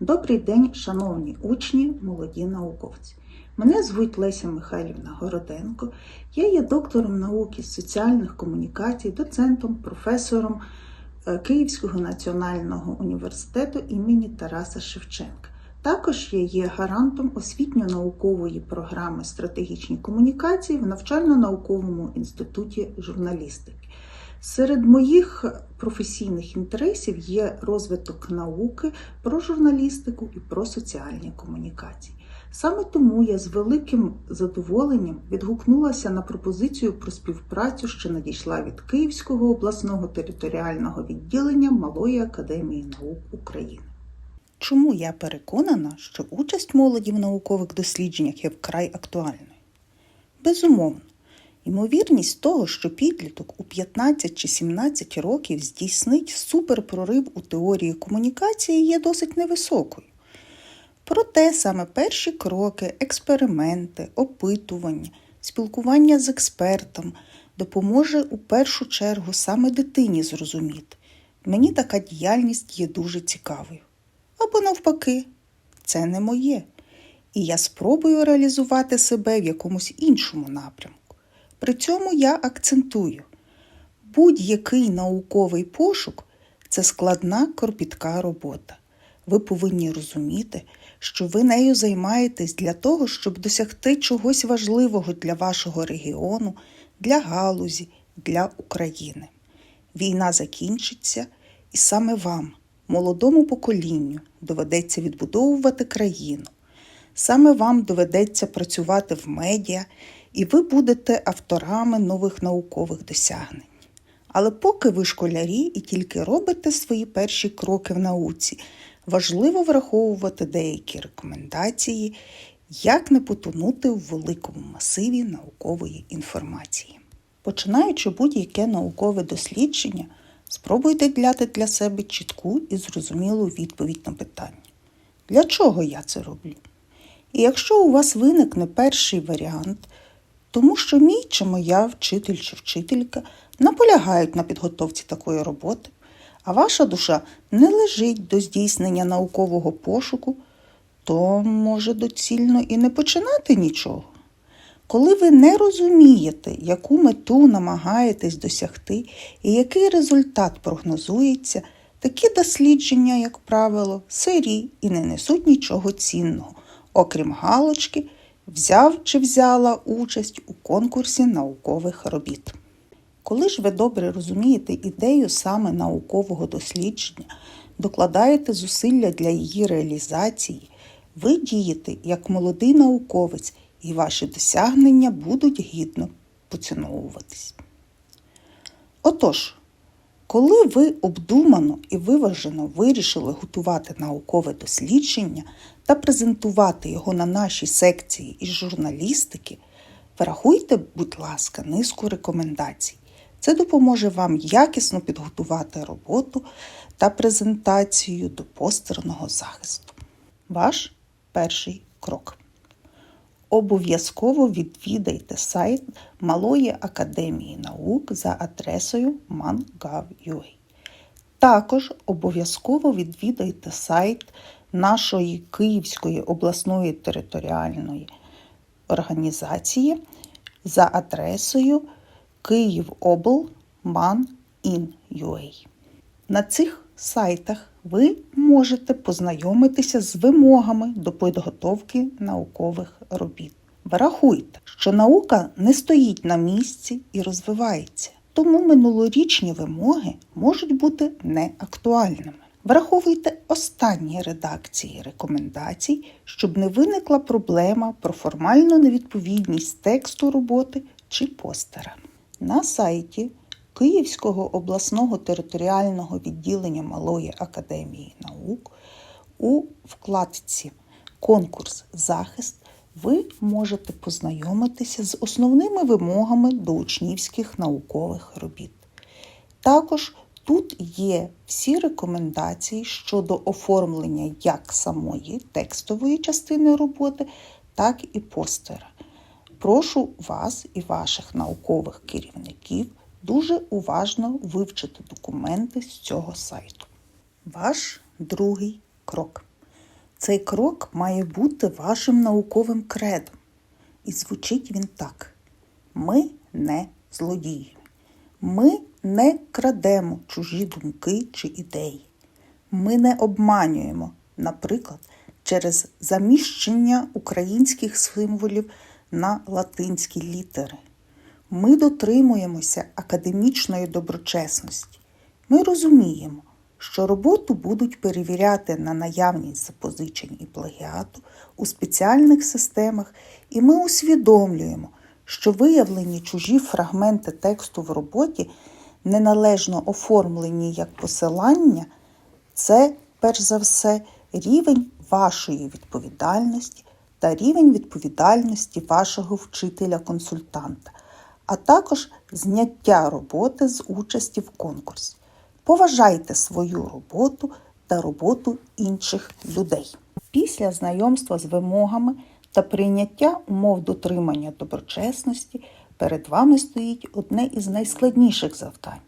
Добрий день, шановні учні, молоді науковці. Мене звуть Леся Михайлівна Городенко. Я є доктором науки з соціальних комунікацій, доцентом, професором е, Київського національного університету імені Тараса Шевченка. Також я є гарантом освітньо-наукової програми стратегічні комунікації в навчально-науковому інституті журналістики. Серед моїх професійних інтересів є розвиток науки про журналістику і про соціальні комунікації. Саме тому я з великим задоволенням відгукнулася на пропозицію про співпрацю, що надійшла від Київського обласного територіального відділення Малої академії наук України. Чому я переконана, що участь молоді в наукових дослідженнях є вкрай актуальною? Безумовно. Ймовірність того, що підліток у 15 чи 17 років здійснить суперпрорив у теорії комунікації є досить невисокою. Проте саме перші кроки, експерименти, опитування, спілкування з експертом допоможе у першу чергу саме дитині зрозуміти. Мені така діяльність є дуже цікавою. Або навпаки, це не моє. І я спробую реалізувати себе в якомусь іншому напрямку. При цьому я акцентую, будь-який науковий пошук це складна кропітка робота. Ви повинні розуміти, що ви нею займаєтесь для того, щоб досягти чогось важливого для вашого регіону, для галузі, для України. Війна закінчиться, і саме вам, молодому поколінню, доведеться відбудовувати країну. Саме вам доведеться працювати в медіа, і ви будете авторами нових наукових досягнень. Але поки ви школярі і тільки робите свої перші кроки в науці, важливо враховувати деякі рекомендації, як не потонути в великому масиві наукової інформації. Починаючи будь-яке наукове дослідження, спробуйте дляти для себе чітку і зрозумілу відповідь на питання. Для чого я це роблю? І якщо у вас виникне перший варіант, тому що мій чи моя вчитель чи вчителька наполягають на підготовці такої роботи, а ваша душа не лежить до здійснення наукового пошуку, то може доцільно і не починати нічого. Коли ви не розумієте, яку мету намагаєтесь досягти і який результат прогнозується, такі дослідження, як правило, сирі і не несуть нічого цінного, окрім галочки, взяв чи взяла участь у конкурсі наукових робіт. Коли ж ви добре розумієте ідею саме наукового дослідження, докладаєте зусилля для її реалізації, ви дієте як молодий науковець, і ваші досягнення будуть гідно поціновуватись. Отож, коли ви обдумано і виважено вирішили готувати наукове дослідження та презентувати його на нашій секції із журналістики, врахуйте, будь ласка, низку рекомендацій. Це допоможе вам якісно підготувати роботу та презентацію до постерного захисту. Ваш перший крок. Обов'язково відвідайте сайт Малої академії наук за адресою man.gov.ua. Також обов'язково відвідайте сайт нашої Київської обласної територіальної організації за адресою kyivoblman.in.ua. На цих сайтах ви можете познайомитися з вимогами до підготовки наукових робіт. Врахуйте, що наука не стоїть на місці і розвивається, тому минулорічні вимоги можуть бути неактуальними. Враховуйте останні редакції рекомендацій, щоб не виникла проблема про формальну невідповідність тексту роботи чи постера. На сайті Київського обласного територіального відділення Малої академії наук у вкладці Конкурс Захист ви можете познайомитися з основними вимогами до учнівських наукових робіт. Також тут є всі рекомендації щодо оформлення як самої текстової частини роботи, так і постера. Прошу вас і ваших наукових керівників дуже уважно вивчити документи з цього сайту. Ваш другий крок. Цей крок має бути вашим науковим кредом. І звучить він так: ми не злодії. Ми не крадемо чужі думки чи ідеї. Ми не обманюємо, наприклад, через заміщення українських символів на латинські літери. Ми дотримуємося академічної доброчесності. Ми розуміємо, що роботу будуть перевіряти на наявність запозичень і плагіату у спеціальних системах, і ми усвідомлюємо, що виявлені чужі фрагменти тексту в роботі, неналежно оформлені як посилання, це, перш за все, рівень вашої відповідальності та рівень відповідальності вашого вчителя-консультанта, а також зняття роботи з участі в конкурсі. Поважайте свою роботу та роботу інших людей. Після знайомства з вимогами та прийняття умов дотримання доброчесності перед вами стоїть одне із найскладніших завдань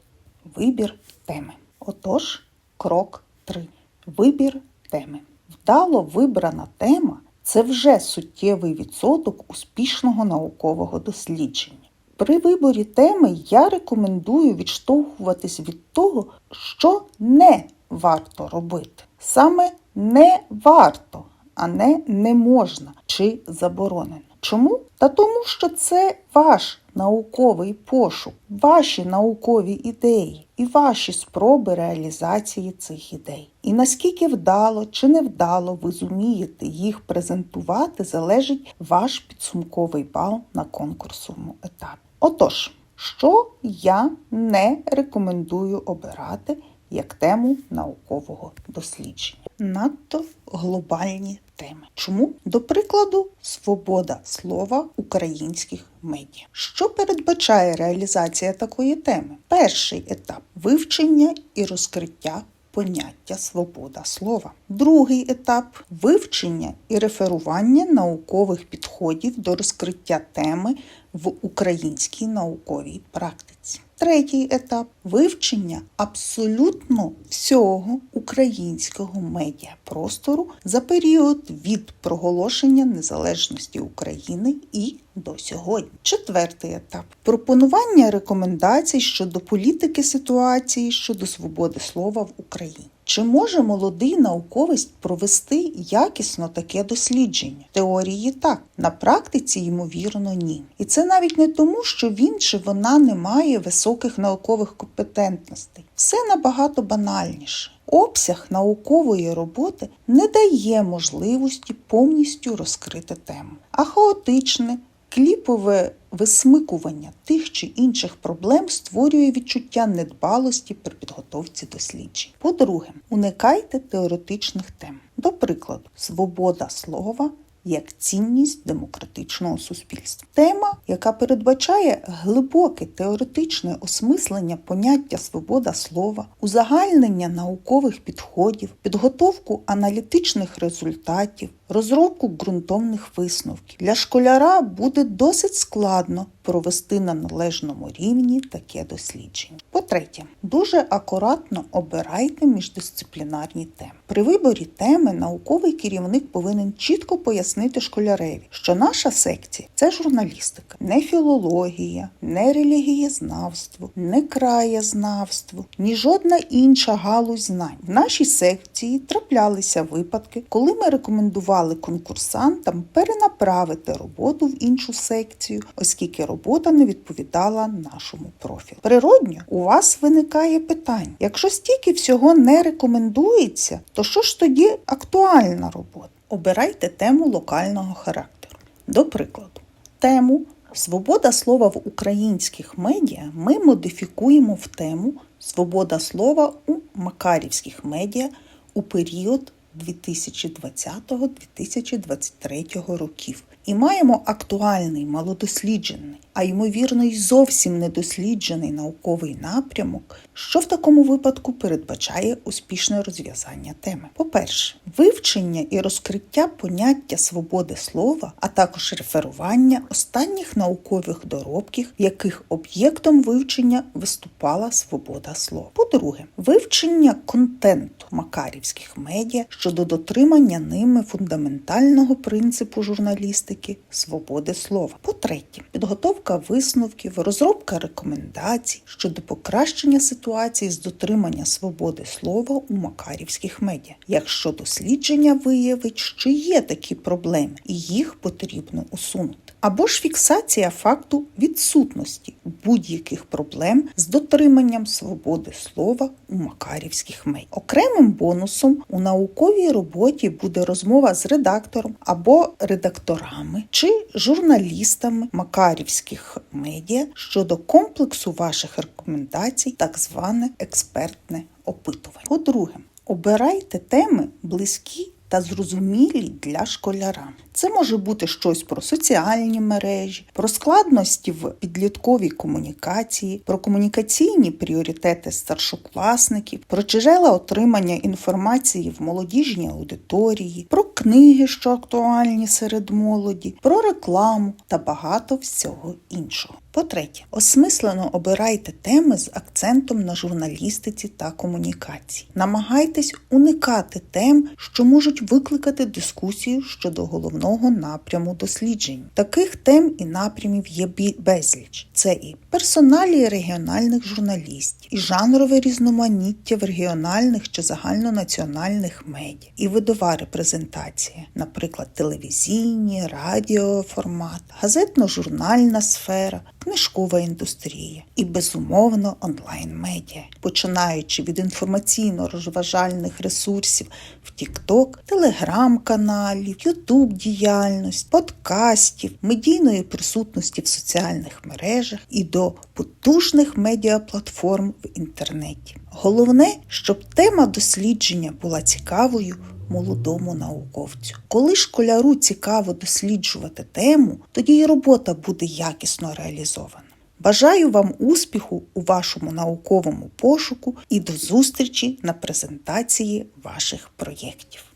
вибір теми. Отож, крок 3. Вибір теми. Вдало вибрана тема це вже суттєвий відсоток успішного наукового дослідження. При виборі теми я рекомендую відштовхуватись від того, що не варто робити. Саме не варто, а не не можна чи заборонено. Чому? Та тому, що це ваш науковий пошук, ваші наукові ідеї і ваші спроби реалізації цих ідей. І наскільки вдало чи невдало ви зумієте їх презентувати, залежить ваш підсумковий бал на конкурсовому етапі. Отож, що я не рекомендую обирати як тему наукового дослідження? Надто глобальні теми. Чому? До прикладу, свобода слова українських медіа. Що передбачає реалізація такої теми? Перший етап вивчення і розкриття поняття свобода слова. Другий етап вивчення і реферування наукових підходів до розкриття теми в українській науковій практиці. Третій етап вивчення абсолютно всього українського медіапростору за період від проголошення незалежності України і до сьогодні. Четвертий етап пропонування рекомендацій щодо політики ситуації щодо свободи слова в Україні. Чи може молодий науковець провести якісно таке дослідження? Теорії так, на практиці, ймовірно, ні. І це навіть не тому, що він чи вона не має високих наукових компетентностей. Все набагато банальніше. Обсяг наукової роботи не дає можливості повністю розкрити тему, а хаотичне, кліпове висмикування тих чи інших проблем створює відчуття недбалості при підготовці досліджень. По-друге, уникайте теоретичних тем. До прикладу, свобода слова як цінність демократичного суспільства. Тема, яка передбачає глибоке теоретичне осмислення поняття свобода слова, узагальнення наукових підходів, підготовку аналітичних результатів, розробку ґрунтовних висновків. Для школяра буде досить складно провести на належному рівні таке дослідження. По-третє, дуже акуратно обирайте міждисциплінарні теми. При виборі теми науковий керівник повинен чітко пояснити школяреві, що наша секція це журналістика, не філологія, не релігієзнавство, не краєзнавство, ні жодна інша галузь знань. В нашій секції траплялися випадки, коли ми рекомендували конкурсантам перенаправити роботу в іншу секцію, оскільки робота не відповідала нашому профілю. Природньо у вас виникає питання: якщо стільки всього не рекомендується, то що ж тоді актуальна робота? Обирайте тему локального характеру. До прикладу, тему Свобода слова в українських медіа ми модифікуємо в тему Свобода слова у макарівських медіа у період 2020-2023 років. І маємо актуальний, малодосліджений, а ймовірно, й зовсім недосліджений науковий напрямок, що в такому випадку передбачає успішне розв'язання теми. По-перше, вивчення і розкриття поняття свободи слова, а також реферування останніх наукових доробків, яких об'єктом вивчення виступала свобода слова. По-друге, вивчення контенту макарівських медіа щодо дотримання ними фундаментального принципу журналістики свободи слова. По-третє, підготовка висновків, розробка рекомендацій щодо покращення ситуації з дотримання свободи слова у макарівських медіа, якщо дослідження виявить, що є такі проблеми, і їх потрібно усунути. Або ж фіксація факту відсутності будь-яких проблем з дотриманням свободи слова у макарівських медіа. Окремим бонусом у науковій роботі буде розмова з редактором або редакторами чи журналістами макарівських медіа щодо комплексу ваших рекомендацій, так зване експертне опитування. По-друге, обирайте теми близькі та зрозумілі для школяра. Це може бути щось про соціальні мережі, про складності в підлітковій комунікації, про комунікаційні пріоритети старшокласників, про джерела отримання інформації в молодіжній аудиторії, про книги, що актуальні серед молоді, про рекламу та багато всього іншого. По-третє, осмислено обирайте теми з акцентом на журналістиці та комунікації. Намагайтесь уникати тем, що можуть викликати дискусію щодо головного напряму досліджень. Таких тем і напрямів є безліч. Це і персоналі регіональних журналістів, і жанрове різноманіття в регіональних чи загальнонаціональних медіа, і видова репрезентація, наприклад, телевізійні, радіоформат, газетно-журнальна сфера книжкова індустрія і, безумовно, онлайн-медіа, починаючи від інформаційно-розважальних ресурсів в TikTok, телеграм-каналів, Ютуб діяльність, подкастів, медійної присутності в соціальних мережах і до потужних медіаплатформ в інтернеті. Головне, щоб тема дослідження була цікавою молодому науковцю. Коли школяру цікаво досліджувати тему, тоді й робота буде якісно реалізована. Бажаю вам успіху у вашому науковому пошуку і до зустрічі на презентації ваших проєктів.